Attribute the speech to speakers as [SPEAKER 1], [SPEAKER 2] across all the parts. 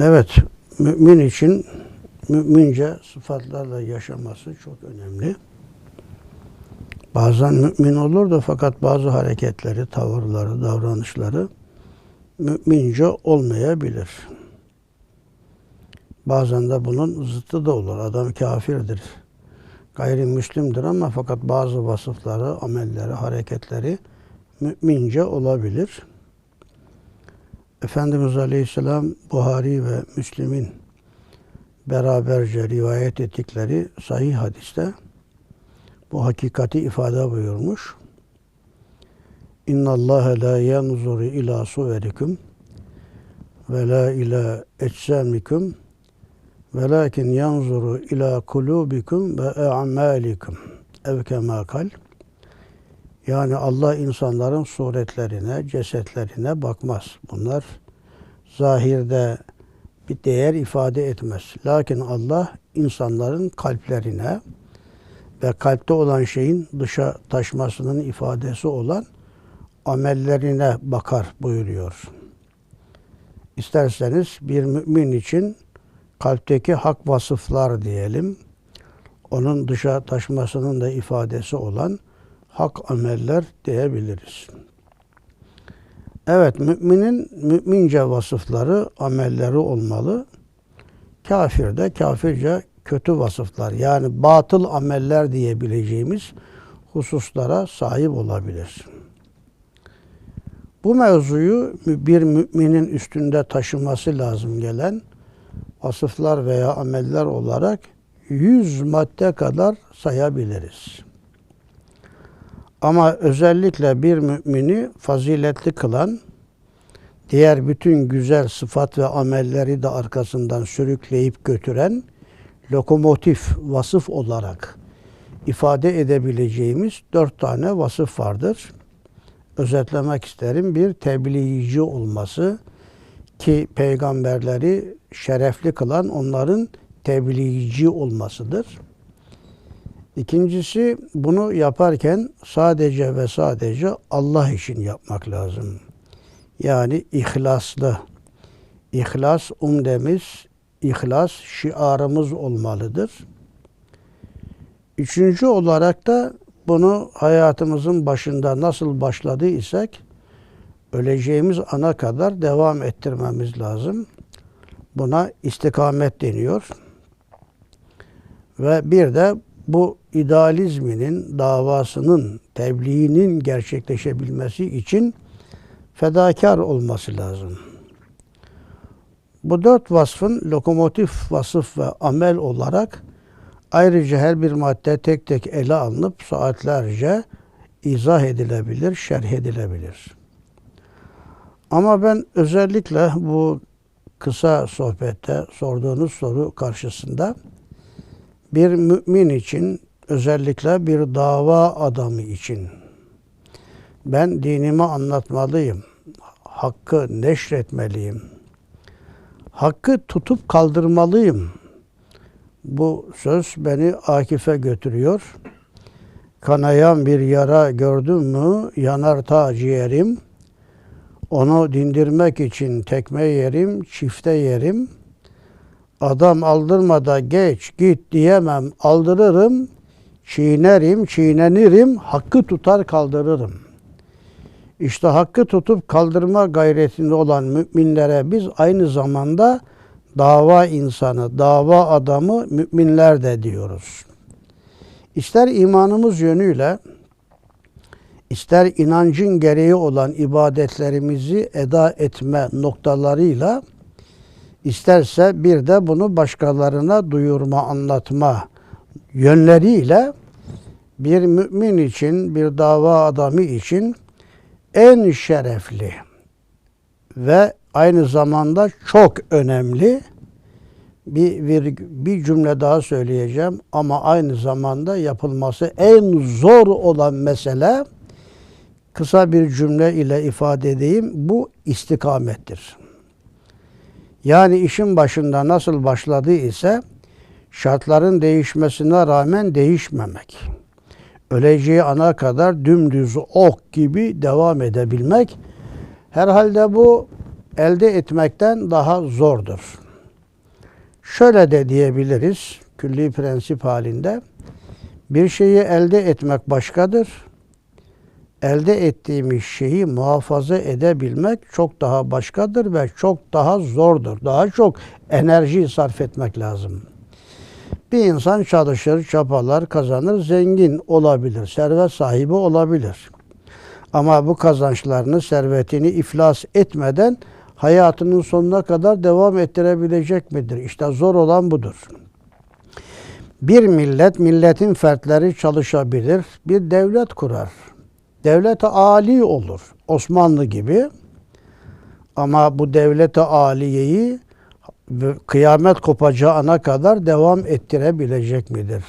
[SPEAKER 1] Evet, mümin için mümince sıfatlarla yaşaması çok önemli. Bazen mümin olur da fakat bazı hareketleri, tavırları, davranışları mümince olmayabilir. Bazen de bunun zıttı da olur. Adam kafirdir. Gayrimüslimdir ama fakat bazı vasıfları, amelleri, hareketleri mümince olabilir. Efendimiz Aleyhisselam Buhari ve Müslim'in beraberce rivayet ettikleri sahih hadiste bu hakikati ifade buyurmuş. İnna Allah la yanzuru ila suverikum ve la ila eczamikum velakin yanzuru ila kulubikum ve a'malikum ev kema kal. Yani Allah insanların suretlerine, cesetlerine bakmaz. Bunlar zahirde bir değer ifade etmez. Lakin Allah insanların kalplerine ve kalpte olan şeyin dışa taşmasının ifadesi olan amellerine bakar buyuruyor. İsterseniz bir mümin için kalpteki hak vasıflar diyelim, onun dışa taşmasının da ifadesi olan hak ameller diyebiliriz. Evet, müminin mümince vasıfları, amelleri olmalı. Kafir de kafirce kötü vasıflar yani batıl ameller diyebileceğimiz hususlara sahip olabilir. Bu mevzuyu bir müminin üstünde taşıması lazım gelen vasıflar veya ameller olarak yüz madde kadar sayabiliriz. Ama özellikle bir mümini faziletli kılan, diğer bütün güzel sıfat ve amelleri de arkasından sürükleyip götüren lokomotif vasıf olarak ifade edebileceğimiz dört tane vasıf vardır. Özetlemek isterim. Bir tebliğci olması ki peygamberleri şerefli kılan onların tebliğci olmasıdır. İkincisi bunu yaparken sadece ve sadece Allah için yapmak lazım. Yani ihlaslı. İhlas umdemiz, ihlas şiarımız olmalıdır. Üçüncü olarak da bunu hayatımızın başında nasıl başladıysak öleceğimiz ana kadar devam ettirmemiz lazım. Buna istikamet deniyor. Ve bir de bu idealizminin, davasının, tebliğinin gerçekleşebilmesi için fedakar olması lazım. Bu dört vasfın lokomotif vasıf ve amel olarak ayrıca her bir madde tek tek ele alınıp saatlerce izah edilebilir, şerh edilebilir. Ama ben özellikle bu kısa sohbette sorduğunuz soru karşısında bir mümin için özellikle bir dava adamı için ben dinimi anlatmalıyım. Hakkı neşretmeliyim. Hakkı tutup kaldırmalıyım. Bu söz beni Akif'e götürüyor. Kanayan bir yara gördüm mü yanar ta ciğerim. Onu dindirmek için tekme yerim, çifte yerim. Adam aldırmada geç git diyemem aldırırım. Çiğnerim, çiğnenirim, hakkı tutar kaldırırım. İşte hakkı tutup kaldırma gayretinde olan müminlere biz aynı zamanda dava insanı, dava adamı müminler de diyoruz. İster imanımız yönüyle, ister inancın gereği olan ibadetlerimizi eda etme noktalarıyla, isterse bir de bunu başkalarına duyurma, anlatma yönleriyle bir mümin için, bir dava adamı için en şerefli ve aynı zamanda çok önemli bir, bir, bir cümle daha söyleyeceğim ama aynı zamanda yapılması en zor olan mesele kısa bir cümle ile ifade edeyim bu istikamettir. Yani işin başında nasıl başladı ise şartların değişmesine rağmen değişmemek. Öleceği ana kadar dümdüz ok gibi devam edebilmek herhalde bu elde etmekten daha zordur. Şöyle de diyebiliriz külli prensip halinde. Bir şeyi elde etmek başkadır. Elde ettiğimiz şeyi muhafaza edebilmek çok daha başkadır ve çok daha zordur. Daha çok enerji sarf etmek lazım. Bir insan çalışır, çapalar, kazanır, zengin olabilir, servet sahibi olabilir. Ama bu kazançlarını, servetini iflas etmeden hayatının sonuna kadar devam ettirebilecek midir? İşte zor olan budur. Bir millet, milletin fertleri çalışabilir, bir devlet kurar. Devlet ali olur. Osmanlı gibi. Ama bu devlete aliyeyi kıyamet kopacağı ana kadar devam ettirebilecek midir?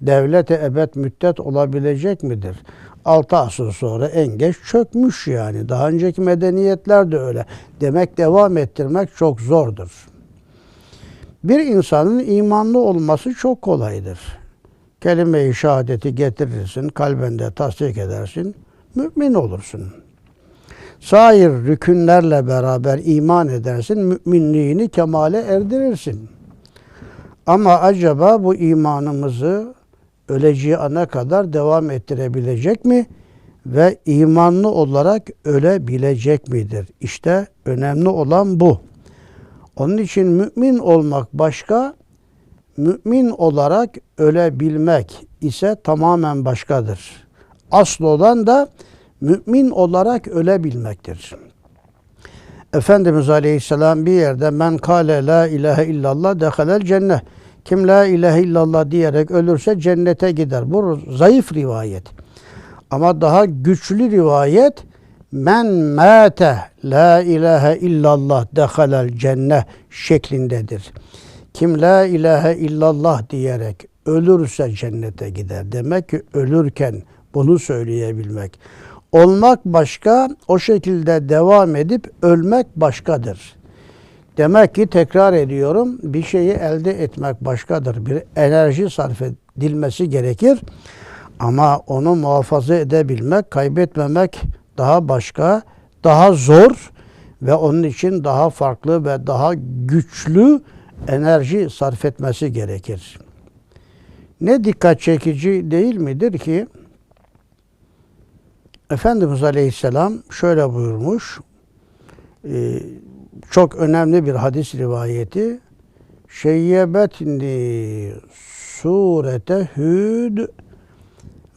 [SPEAKER 1] Devlete ebed müddet olabilecek midir? 6 asır sonra en geç çökmüş yani. Daha önceki medeniyetler de öyle. Demek devam ettirmek çok zordur. Bir insanın imanlı olması çok kolaydır. Kelime-i şehadeti getirirsin, kalbinde tasdik edersin, mümin olursun. Sair rükünlerle beraber iman edersin, müminliğini kemale erdirirsin. Ama acaba bu imanımızı öleceği ana kadar devam ettirebilecek mi? Ve imanlı olarak ölebilecek midir? İşte önemli olan bu. Onun için mümin olmak başka, mümin olarak ölebilmek ise tamamen başkadır. Asıl olan da mümin olarak ölebilmektir. Efendimiz Aleyhisselam bir yerde men kale la ilahe illallah dehalel cennet. Kim la ilahe illallah diyerek ölürse cennete gider. Bu zayıf rivayet. Ama daha güçlü rivayet men mate la ilahe illallah dehalel cennet şeklindedir. Kim la ilahe illallah diyerek ölürse cennete gider. Demek ki ölürken bunu söyleyebilmek. Olmak başka, o şekilde devam edip ölmek başkadır. Demek ki tekrar ediyorum bir şeyi elde etmek başkadır. Bir enerji sarf edilmesi gerekir. Ama onu muhafaza edebilmek, kaybetmemek daha başka, daha zor ve onun için daha farklı ve daha güçlü enerji sarf etmesi gerekir. Ne dikkat çekici değil midir ki Efendimiz Aleyhisselam şöyle buyurmuş. E, çok önemli bir hadis rivayeti. Şeyyebetni surete hud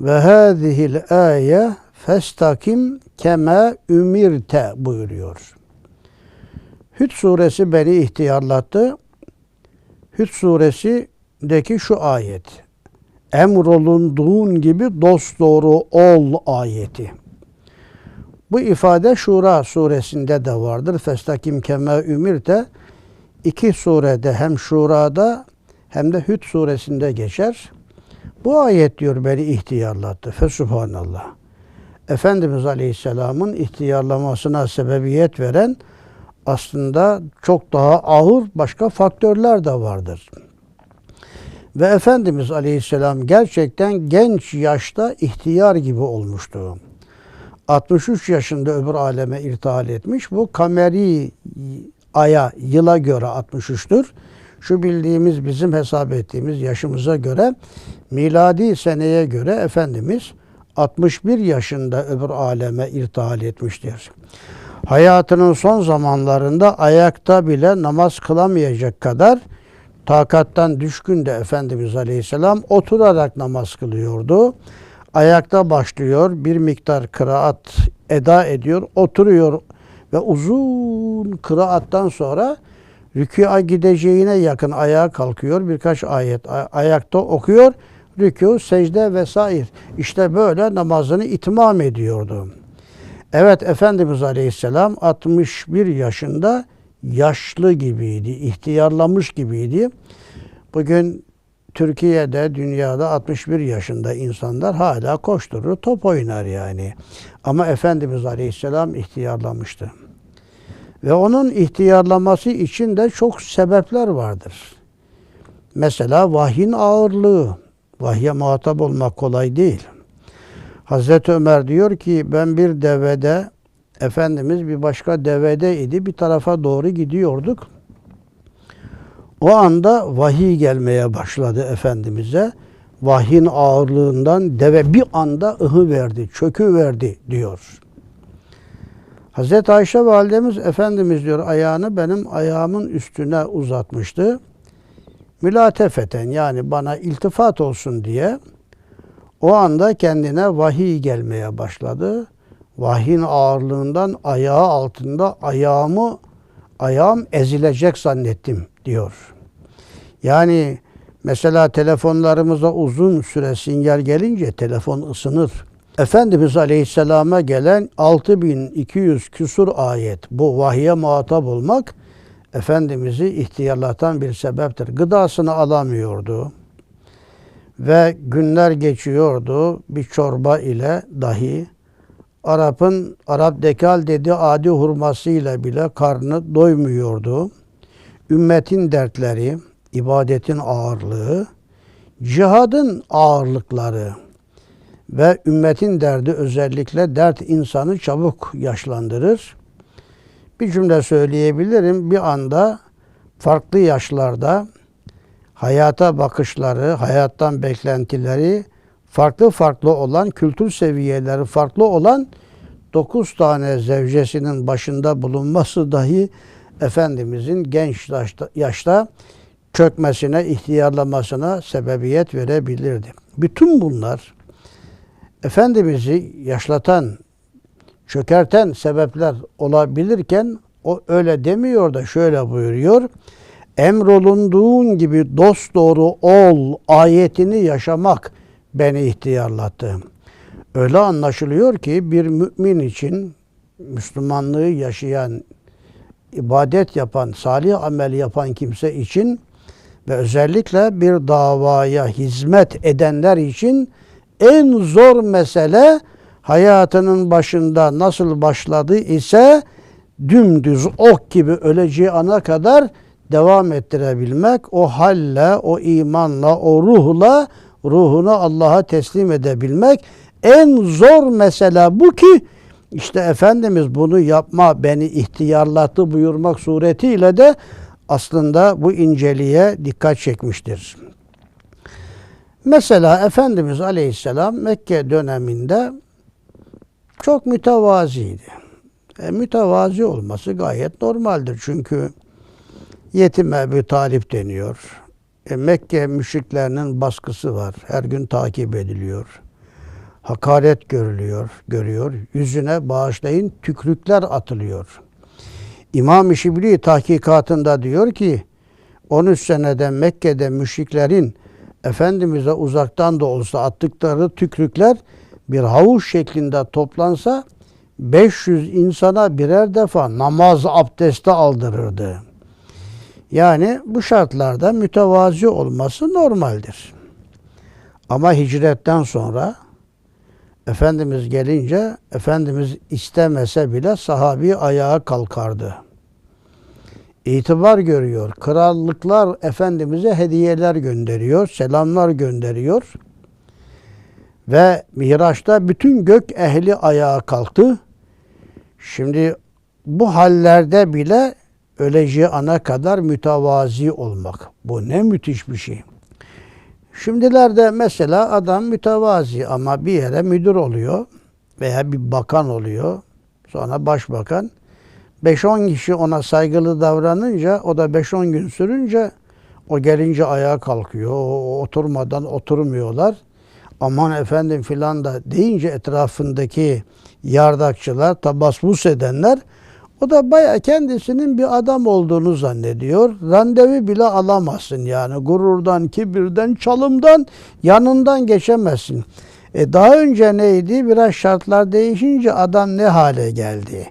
[SPEAKER 1] ve hâzihil âye festakim keme ümirte buyuruyor. Hüd suresi beni ihtiyarlattı. Hüd suresindeki şu ayet. Emrolunduğun gibi dosdoğru ol ayeti. Bu ifade Şura suresinde de vardır. Festakim keme ümirte iki surede hem Şura'da hem de Hüd suresinde geçer. Bu ayet diyor beni ihtiyarlattı. Fesubhanallah. Efendimiz Aleyhisselam'ın ihtiyarlamasına sebebiyet veren aslında çok daha ağır başka faktörler de vardır. Ve Efendimiz Aleyhisselam gerçekten genç yaşta ihtiyar gibi olmuştu. 63 yaşında öbür aleme irtihal etmiş. Bu kameri aya, yıla göre 63'tür. Şu bildiğimiz bizim hesap ettiğimiz yaşımıza göre miladi seneye göre Efendimiz 61 yaşında öbür aleme irtihal etmiştir. Hayatının son zamanlarında ayakta bile namaz kılamayacak kadar takattan düşkün de Efendimiz Aleyhisselam oturarak namaz kılıyordu. Ayakta başlıyor, bir miktar kıraat eda ediyor, oturuyor ve uzun kıraattan sonra rükûa gideceğine yakın ayağa kalkıyor. Birkaç ayet ayakta okuyor. Rükû, secde vesaire. İşte böyle namazını itmam ediyordu. Evet Efendimiz Aleyhisselam 61 yaşında yaşlı gibiydi, ihtiyarlamış gibiydi. Bugün Türkiye'de, dünyada 61 yaşında insanlar hala koşturur, top oynar yani. Ama Efendimiz Aleyhisselam ihtiyarlamıştı. Ve onun ihtiyarlaması için de çok sebepler vardır. Mesela vahyin ağırlığı. Vahye muhatap olmak kolay değil. Hazreti Ömer diyor ki ben bir devede Efendimiz bir başka devede idi. Bir tarafa doğru gidiyorduk. O anda vahiy gelmeye başladı Efendimiz'e. Vahyin ağırlığından deve bir anda ıhı verdi, çökü verdi diyor. Hazreti Ayşe validemiz Efendimiz diyor ayağını benim ayağımın üstüne uzatmıştı. Mülatefeten yani bana iltifat olsun diye o anda kendine vahiy gelmeye başladı. Vahyin ağırlığından ayağı altında ayağımı ayağım ezilecek zannettim diyor. Yani mesela telefonlarımıza uzun süre sinyal gelince telefon ısınır. Efendimiz Aleyhisselam'a gelen 6200 küsur ayet bu vahiye muhatap olmak Efendimiz'i ihtiyarlatan bir sebeptir. Gıdasını alamıyordu ve günler geçiyordu bir çorba ile dahi Arap'ın Arap dekal dedi adi hurmasıyla bile karnı doymuyordu. Ümmetin dertleri, ibadetin ağırlığı, cihadın ağırlıkları ve ümmetin derdi özellikle dert insanı çabuk yaşlandırır. Bir cümle söyleyebilirim. Bir anda farklı yaşlarda hayata bakışları, hayattan beklentileri farklı farklı olan, kültür seviyeleri farklı olan dokuz tane zevcesinin başında bulunması dahi Efendimizin genç yaşta, yaşta çökmesine, ihtiyarlamasına sebebiyet verebilirdi. Bütün bunlar Efendimiz'i yaşlatan, çökerten sebepler olabilirken o öyle demiyor da şöyle buyuruyor. Emrolunduğun gibi dost doğru ol ayetini yaşamak beni ihtiyarlattı. Öyle anlaşılıyor ki bir mümin için Müslümanlığı yaşayan, ibadet yapan, salih amel yapan kimse için ve özellikle bir davaya hizmet edenler için en zor mesele hayatının başında nasıl başladı ise dümdüz ok gibi öleceği ana kadar devam ettirebilmek, o halle, o imanla, o ruhla ruhunu Allah'a teslim edebilmek en zor mesele bu ki işte Efendimiz bunu yapma beni ihtiyarlattı buyurmak suretiyle de aslında bu inceliğe dikkat çekmiştir. Mesela Efendimiz Aleyhisselam Mekke döneminde çok mütevaziydi. E, mütevazi olması gayet normaldir. Çünkü yetim Ebu Talip deniyor. E, Mekke müşriklerinin baskısı var. Her gün takip ediliyor. Hakaret görülüyor, görüyor. Yüzüne bağışlayın tükrükler atılıyor. İmam-ı Şibli tahkikatında diyor ki 13 senede Mekke'de müşriklerin Efendimiz'e uzaktan da olsa attıkları tükrükler bir havuç şeklinde toplansa 500 insana birer defa namaz abdesti aldırırdı. Yani bu şartlarda mütevazi olması normaldir. Ama hicretten sonra Efendimiz gelince Efendimiz istemese bile sahabi ayağa kalkardı. İtibar görüyor. Krallıklar Efendimiz'e hediyeler gönderiyor, selamlar gönderiyor. Ve Miraç'ta bütün gök ehli ayağa kalktı. Şimdi bu hallerde bile öleceği ana kadar mütevazi olmak. Bu ne müthiş bir şey. Şimdilerde mesela adam mütevazi ama bir yere müdür oluyor veya bir bakan oluyor. Sonra başbakan. 5-10 kişi ona saygılı davranınca o da 5-10 gün sürünce o gelince ayağa kalkıyor. O oturmadan oturmuyorlar. Aman efendim filan da deyince etrafındaki yardakçılar, tabasbus edenler o da baya kendisinin bir adam olduğunu zannediyor. Randevu bile alamazsın yani. Gururdan, kibirden, çalımdan yanından geçemezsin. E daha önce neydi? Biraz şartlar değişince adam ne hale geldi?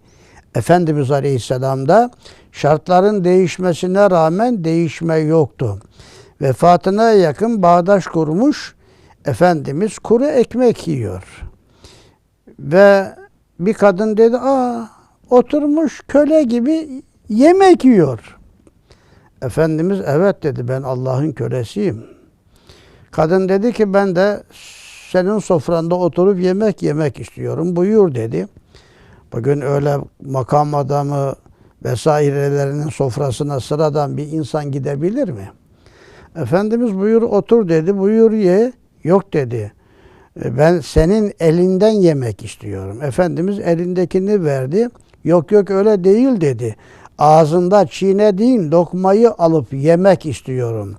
[SPEAKER 1] Efendimiz Aleyhisselam'da şartların değişmesine rağmen değişme yoktu. Vefatına yakın bağdaş kurmuş Efendimiz kuru ekmek yiyor. Ve bir kadın dedi, aa oturmuş köle gibi yemek yiyor. Efendimiz evet dedi ben Allah'ın kölesiyim. Kadın dedi ki ben de senin sofranda oturup yemek yemek istiyorum. Buyur dedi. Bugün öyle makam adamı vesairelerinin sofrasına sıradan bir insan gidebilir mi? Efendimiz buyur otur dedi, buyur ye. Yok dedi. "E, Ben senin elinden yemek istiyorum. Efendimiz elindekini verdi. Yok yok öyle değil dedi. Ağzında çiğnediğin lokmayı alıp yemek istiyorum.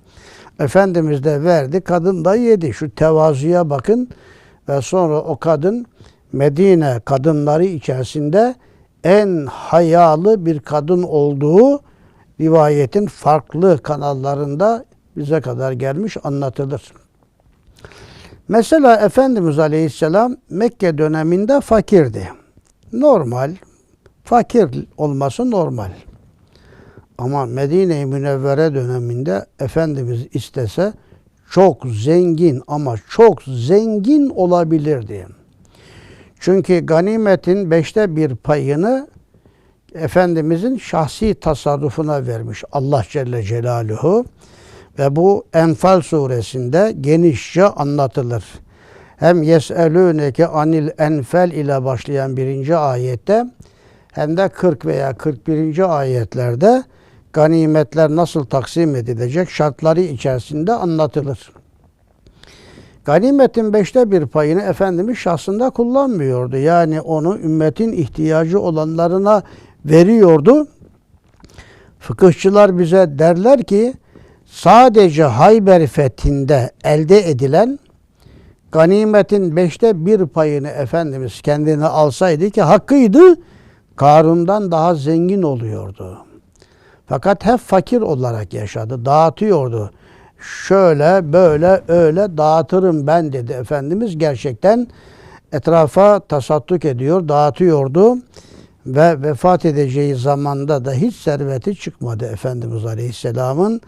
[SPEAKER 1] Efendimiz de verdi. Kadın da yedi. Şu tevazuya bakın. Ve sonra o kadın Medine kadınları içerisinde en hayalı bir kadın olduğu rivayetin farklı kanallarında bize kadar gelmiş anlatılır. Mesela Efendimiz Aleyhisselam Mekke döneminde fakirdi. Normal, fakir olması normal. Ama Medine-i Münevvere döneminde Efendimiz istese çok zengin ama çok zengin olabilirdi. Çünkü ganimetin beşte bir payını Efendimizin şahsi tasarrufuna vermiş Allah Celle Celaluhu. Ve bu Enfal suresinde genişçe anlatılır. Hem yeselûneke anil enfel ile başlayan birinci ayette hem de 40 veya 41. ayetlerde ganimetler nasıl taksim edilecek şartları içerisinde anlatılır. Ganimetin beşte bir payını Efendimiz şahsında kullanmıyordu. Yani onu ümmetin ihtiyacı olanlarına veriyordu. Fıkıhçılar bize derler ki sadece Hayber fethinde elde edilen ganimetin beşte bir payını Efendimiz kendine alsaydı ki hakkıydı Karun'dan daha zengin oluyordu. Fakat hep fakir olarak yaşadı, dağıtıyordu. Şöyle böyle öyle dağıtırım ben dedi Efendimiz. Gerçekten etrafa tasadduk ediyor, dağıtıyordu. Ve vefat edeceği zamanda da hiç serveti çıkmadı Efendimiz Aleyhisselam'ın.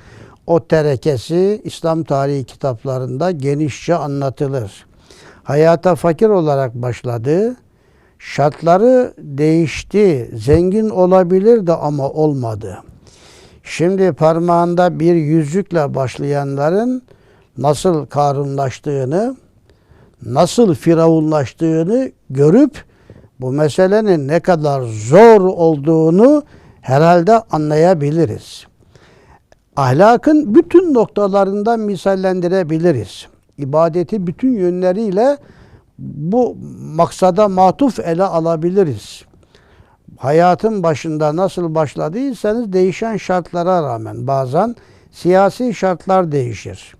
[SPEAKER 1] O terekesi İslam tarihi kitaplarında genişçe anlatılır. Hayata fakir olarak başladı. Şartları değişti. Zengin olabilirdi ama olmadı. Şimdi parmağında bir yüzükle başlayanların nasıl karunlaştığını, nasıl firavunlaştığını görüp bu meselenin ne kadar zor olduğunu herhalde anlayabiliriz. Ahlakın bütün noktalarından misallendirebiliriz. İbadeti bütün yönleriyle bu maksada matuf ele alabiliriz. Hayatın başında nasıl başladıysanız değişen şartlara rağmen bazen siyasi şartlar değişir.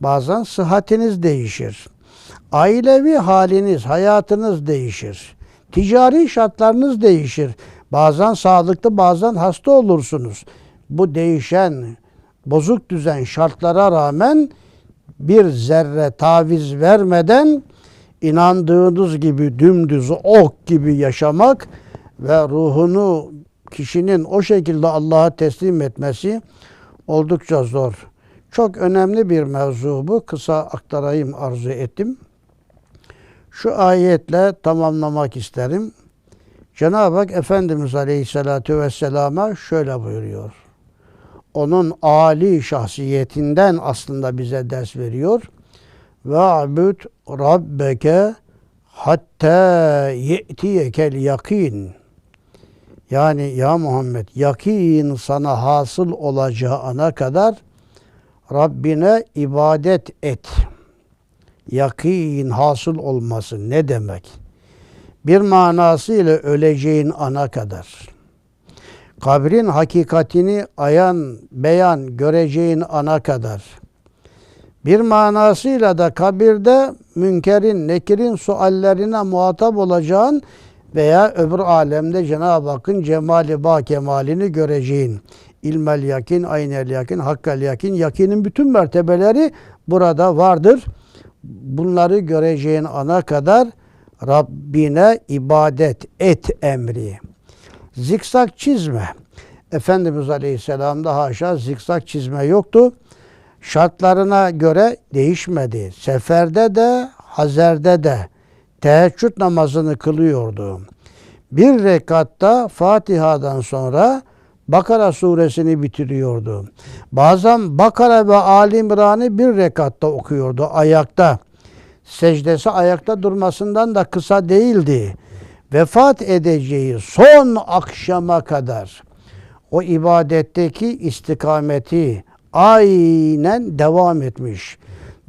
[SPEAKER 1] Bazen sıhhatiniz değişir. Ailevi haliniz, hayatınız değişir. Ticari şartlarınız değişir. Bazen sağlıklı, bazen hasta olursunuz. Bu değişen, bozuk düzen şartlara rağmen bir zerre taviz vermeden inandığınız gibi dümdüz ok gibi yaşamak ve ruhunu kişinin o şekilde Allah'a teslim etmesi oldukça zor. Çok önemli bir mevzu bu. Kısa aktarayım arzu ettim. Şu ayetle tamamlamak isterim. Cenab-ı Hak Efendimiz Aleyhisselatü Vesselam'a şöyle buyuruyor. Onun âli şahsiyetinden aslında bize ders veriyor. Ve abud rabbeke hatta ye'tiyekel yakin. Yani ya Muhammed yakin sana hasıl olacağı ana kadar Rabbine ibadet et. Yakin hasıl olması ne demek? Bir manasıyla öleceğin ana kadar. Kabrin hakikatini ayan, beyan göreceğin ana kadar. Bir manasıyla da kabirde münkerin, nekirin suallerine muhatap olacağın veya öbür alemde Cenab-ı Hakk'ın cemali ba kemalini göreceğin. İlmel yakin, aynel yakin, hakkal yakin, yakinin bütün mertebeleri burada vardır. Bunları göreceğin ana kadar Rabbine ibadet et emri. Zikzak çizme. Efendimiz Aleyhisselam'da haşa zikzak çizme yoktu. Şartlarına göre değişmedi. Seferde de, hazerde de teheccüd namazını kılıyordu. Bir rekatta Fatiha'dan sonra Bakara suresini bitiriyordu. Bazen Bakara ve Ali İmran'ı bir rekatta okuyordu ayakta. Secdesi ayakta durmasından da kısa değildi. Vefat edeceği son akşama kadar o ibadetteki istikameti aynen devam etmiş.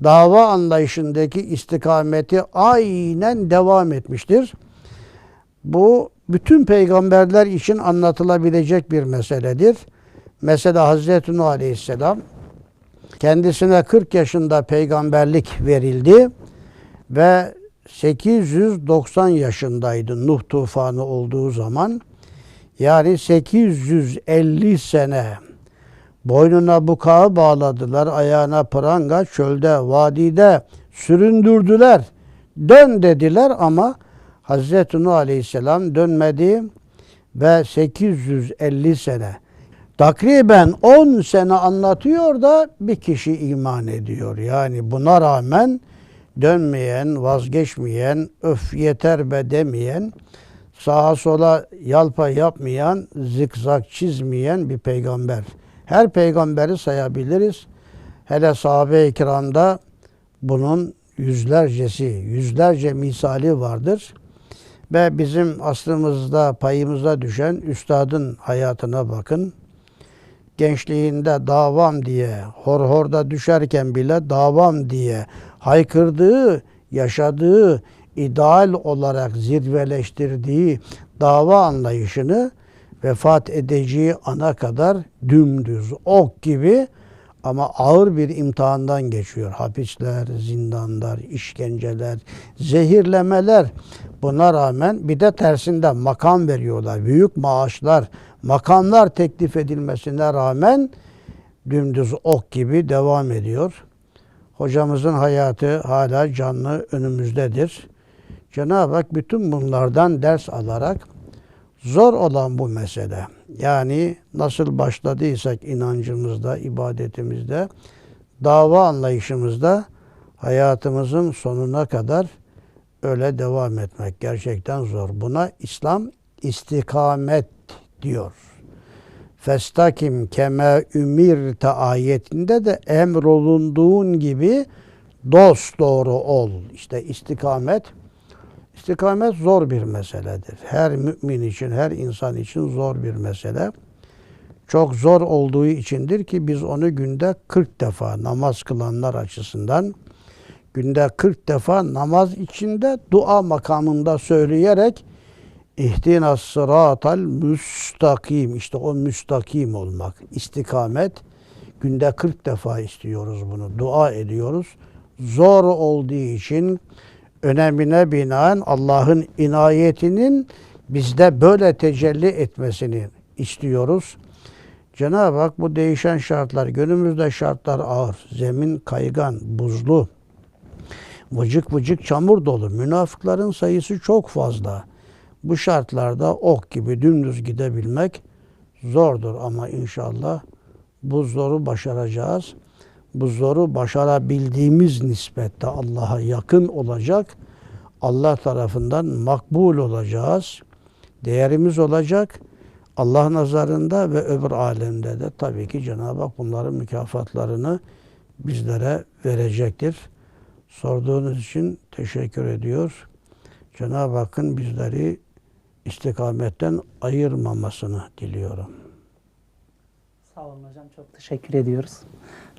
[SPEAKER 1] Dava anlayışındaki istikameti aynen devam etmiştir. Bu bütün peygamberler için anlatılabilecek bir meseledir. Mesela Hazreti Nuh Aleyhisselam kendisine 40 yaşında peygamberlik verildi ve 890 yaşındaydı Nuh tufanı olduğu zaman. Yani 850 sene boynuna bukağı bağladılar, ayağına pranga, çölde, vadide süründürdüler. Dön dediler ama Hazreti Nuh Aleyhisselam dönmedi ve 850 sene takriben 10 sene anlatıyor da bir kişi iman ediyor. Yani buna rağmen dönmeyen, vazgeçmeyen, öf yeter be demeyen, sağa sola yalpa yapmayan, zikzak çizmeyen bir peygamber. Her peygamberi sayabiliriz. Hele sahabe-i kiramda bunun yüzlercesi, yüzlerce misali vardır. Ve bizim aslımızda, payımıza düşen üstadın hayatına bakın. Gençliğinde davam diye, hor horda düşerken bile davam diye haykırdığı, yaşadığı, ideal olarak zirveleştirdiği dava anlayışını vefat edeceği ana kadar dümdüz ok gibi ama ağır bir imtihandan geçiyor. Hapisler, zindanlar, işkenceler, zehirlemeler. Buna rağmen bir de tersinde makam veriyorlar. Büyük maaşlar, makamlar teklif edilmesine rağmen dümdüz ok gibi devam ediyor. Hocamızın hayatı hala canlı önümüzdedir. Cenab-ı Hak bütün bunlardan ders alarak zor olan bu mesele. Yani nasıl başladıysak inancımızda, ibadetimizde, dava anlayışımızda hayatımızın sonuna kadar öyle devam etmek gerçekten zor. Buna İslam istikamet diyor. Festakim keme ümirte ayetinde de emrolunduğun gibi dost doğru ol. İşte istikamet İstikamet zor bir meseledir. Her mümin için, her insan için zor bir mesele. Çok zor olduğu içindir ki biz onu günde 40 defa namaz kılanlar açısından günde 40 defa namaz içinde dua makamında söyleyerek ihtinas sıratal müstakim işte o müstakim olmak, istikamet günde 40 defa istiyoruz bunu. Dua ediyoruz. Zor olduğu için önemine binaen Allah'ın inayetinin bizde böyle tecelli etmesini istiyoruz. Cenab-ı Hak bu değişen şartlar, günümüzde şartlar ağır, zemin kaygan, buzlu, vıcık vıcık çamur dolu. Münafıkların sayısı çok fazla. Bu şartlarda ok gibi dümdüz gidebilmek zordur ama inşallah bu zoru başaracağız bu zoru başarabildiğimiz nispette Allah'a yakın olacak. Allah tarafından makbul olacağız. Değerimiz olacak. Allah nazarında ve öbür alemde de tabii ki Cenab-ı Hak bunların mükafatlarını bizlere verecektir. Sorduğunuz için teşekkür ediyor. Cenab-ı Hakk'ın bizleri istikametten ayırmamasını diliyorum.
[SPEAKER 2] Sağ olun hocam. Çok teşekkür ediyoruz.